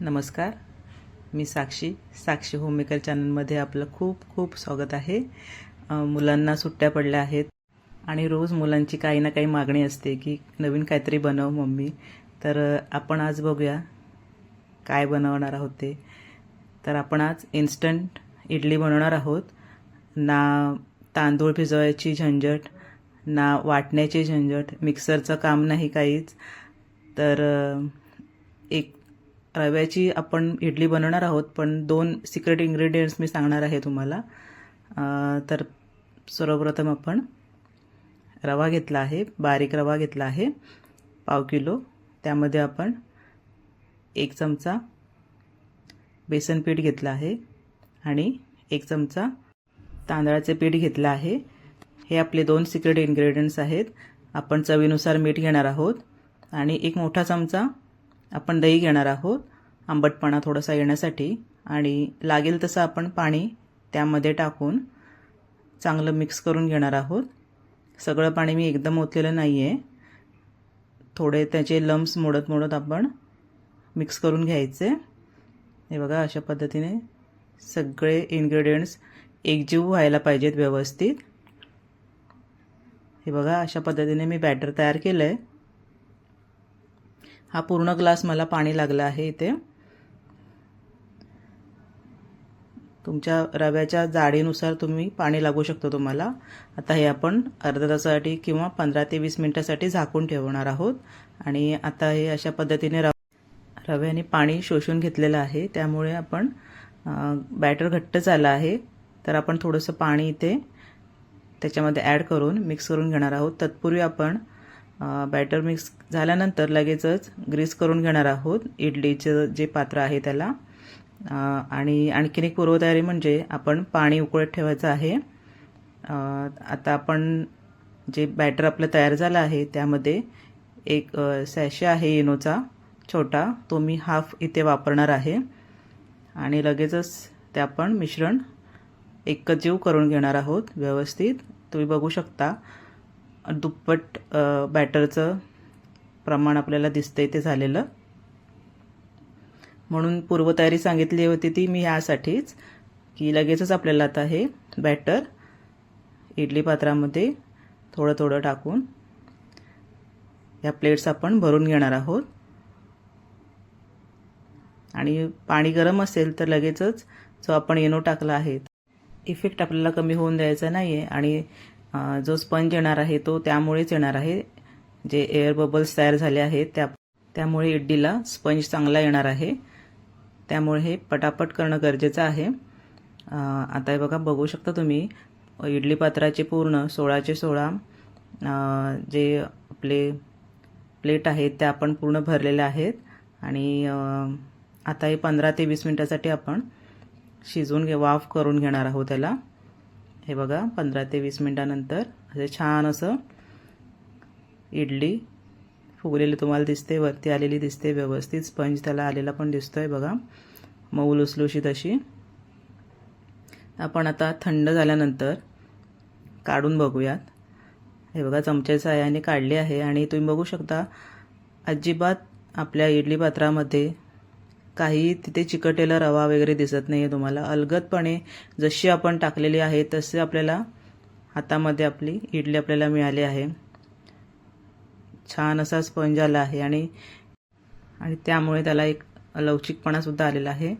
नमस्कार. मी साक्षी साक्षी होममेकर चॅनलमध्ये आपलं खूप खूप स्वागत आहे. मुलांना सुट्ट्या पडल्या आहेत आणि रोज मुलांची काही ना काही मागणी असते की नवीन काहीतरी बनव मम्मी. तर आपण आज बघूया काय बनवणार आहोत ते. तर आपण आज इन्स्टंट इडली बनवणार आहोत. ना तांदूळ भिजवायची झंझट ना वाटण्याची झंझट मिक्सरचं काम नाही काहीच. तर एक रव्याची आपण इडली बनवणार आहोत पण दोन सिक्रेट इन्ग्रेडियंट्स मी सांगणार आहे तुम्हाला. तर सर्वप्रथम आपण रवा घेतला आहे बारीक रवा घेतला आहे पाव किलो. त्यामध्ये आपण एक चमचा बेसन पीठ घेतलं आहे आणि एक चमचा तांदळाचे पीठ घेतलं आहे. हे आपले दोन सिक्रेट इन्ग्रेडियंट्स आहेत. आपण चवीनुसार मीठ घेणार आहोत आणि एक मोठा चमचा आपण दही घेणार आहोत. आंबटपणा थोडासा येण्यासाठी आणि लागेल तसं आपण पाणी त्यामध्ये टाकून चांगलं मिक्स करून घेणार आहोत. सगळं पाणी मी एकदम ओतलेलं नाही आहे थोडे त्याचे लम्स मोडत मोडत आपण मिक्स करून घ्यायचे. हे बघा अशा पद्धतीने सगळे इन्ग्रेडियंट्स एकजीव व्हायला पाहिजेत व्यवस्थित. हे बघा अशा पद्धतीने मी बॅटर तयार केलं आहे हा पूर्ण ग्लास मला पाणी लागलं आहे इथे. तुमच्या रव्याच्या जाडीनुसार तुम्ही पाणी लागू शकतो तुम्हाला. आता हे आपण अर्ध्या तासासाठी किंवा पंधरा ते वीस मिनटासाठी झाकून ठेवणार आहोत. आणि आता हे अशा पद्धतीने रव रव्याने पाणी शोषून घेतलेलं आहे. त्यामुळे आपण बॅटर घट्ट झालं आहे. तर आपण थोडंसं पाणी इथे त्याच्यामध्ये ॲड करून मिक्स करून घेणार आहोत. तत्पूर्वी आपण बॅटर मिक्स झाल्यानंतर लगेचच ग्रीस करून घेणार आहोत. इडलीचं जे पात्र आहे त्याला. आणि आणखीन एक पूर्वतयारी म्हणजे आपण पाणी उकळत ठेवायचं आहे. आता आपण जे बॅटर आपलं तयार झालं आहे त्यामध्ये एक सॅशे आहे इनोचा छोटा तो मी हाफ इथे वापरणार आहे. आणि लगेचच ते आपण मिश्रण एकजीव करून घेणार आहोत व्यवस्थित. तुम्ही बघू शकता दुप्पट बॅटरचं प्रमाण आपल्याला दिसतं ते झालेलं. म्हणून पूर्वतयारी सांगितली होती ती मी यासाठीच की लगेचच आपल्याला आता हे बॅटर इडली पात्रामध्ये थोडं थोडं टाकून या प्लेट्स आपण भरून घेणार आहोत. आणि पाणी गरम असेल तर लगेचच जो आपण इनो टाकला आहे इफेक्ट आपल्याला कमी होऊन द्यायचा नाही आहे आणि जो स्पंज येणार आहे तो त्यामुळेच येणार आहे. जे एअर बबल्स तयार झाले आहेत त्या त्यामुळे इडलीला स्पंज चांगला येणार आहे. त्यामुळे हे पटापट करणं गरजेचं आहे. आता हे बघा बघू शकता तुम्ही इडली पात्राचे पूर्ण सोळाचे सोळा जे आपले प्लेट आहेत त्या आपण पूर्ण भरलेल्या आहेत. आणि आता हे पंधरा ते वीस मिनटासाठी आपण शिजवून घे वाफ करून घेणार आहोत त्याला. हे बघा पंधरा ते वीस मिनटानंतर असे छान असं इडली फुगलेली तुम्हाला दिसते वरती आलेली दिसते व्यवस्थित. स्पंज त्याला आलेला पण दिसतोय बघा. मऊ लुसलुशीत अशी आपण आता थंड झाल्यानंतर काढून बघूयात. हे बघा चमच्याच्या साह्याने काढली आहे आणि तुम्ही बघू शकता अजिबात आपल्या इडली पात्रामध्ये काही तिथे चिकटेला रवा वगैरे दिसत नाही आहे तुम्हाला. अलगदपणे जशी आपण टाकलेली आहे तसे आपल्याला हातामध्ये आपली इडली आपल्याला मिळाली आहे. छान असा स्पंज आला आहे आणि आणि त्यामुळे त्याला एक लवचिकपणासुद्धा आलेला आहे.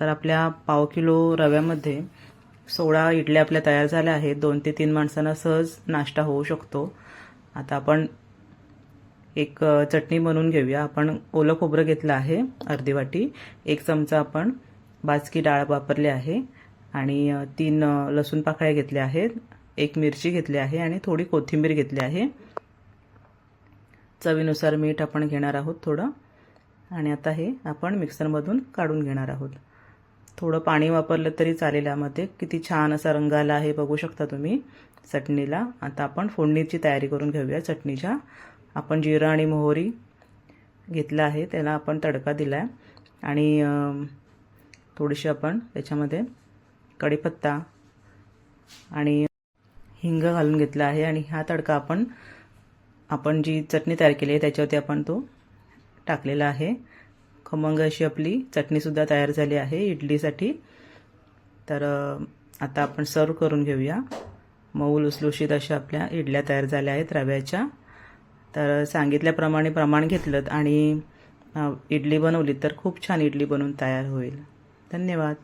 तर आपल्या पाव किलो रव्यामध्ये सोळा इडल्या आपल्या तयार झाल्या आहेत. दोन ते तीन माणसांना सहज नाश्ता होऊ शकतो. आता आपण एक चटणी बनवून घेऊया. आपण ओलं खोबरं घेतलं आहे अर्धी वाटी. एक चमचा आपण बाजकी डाळ वापरली आहे. आणि तीन लसूण पाकळ्या घेतल्या आहेत. एक मिरची घेतली आहे आणि थोडी कोथिंबीर घेतली आहे. चवीनुसार मीठ आपण घेणार आहोत थोडं. आणि आता हे आपण मिक्सरमधून काढून घेणार आहोत. थोडं पाणी वापरलं तरी चालेल यामध्ये. किती छान असा रंग आला आहे बघू शकता तुम्ही. चटणीला आता आपण फोडणीची तयारी करून घेऊया. चटणीच्या आपण जिरं आणि मोहरी घेतलं आहे त्याला आपण तडका दिला आहे आणि थोडीशी आपण त्याच्यामध्ये कढीपत्ता आणि हिंग घालून घेतला आहे. आणि हा तडका आपण आपण जी चटणी तयार केली आहे त्याच्यावरती आपण तो टाकलेला आहे. खमंग अशी आपली चटणीसुद्धा तयार झाली आहे इडलीसाठी. तर आता आपण सर्व करून घेऊया. मऊ लुसलुशीत अशा आपल्या इडल्या तयार झाल्या आहेत रव्याच्या. तर सांगितल्याप्रमाणे प्रमाण घेतलं आणि इडली बनवली तर खूप छान इडली बनवून तयार होईल. धन्यवाद.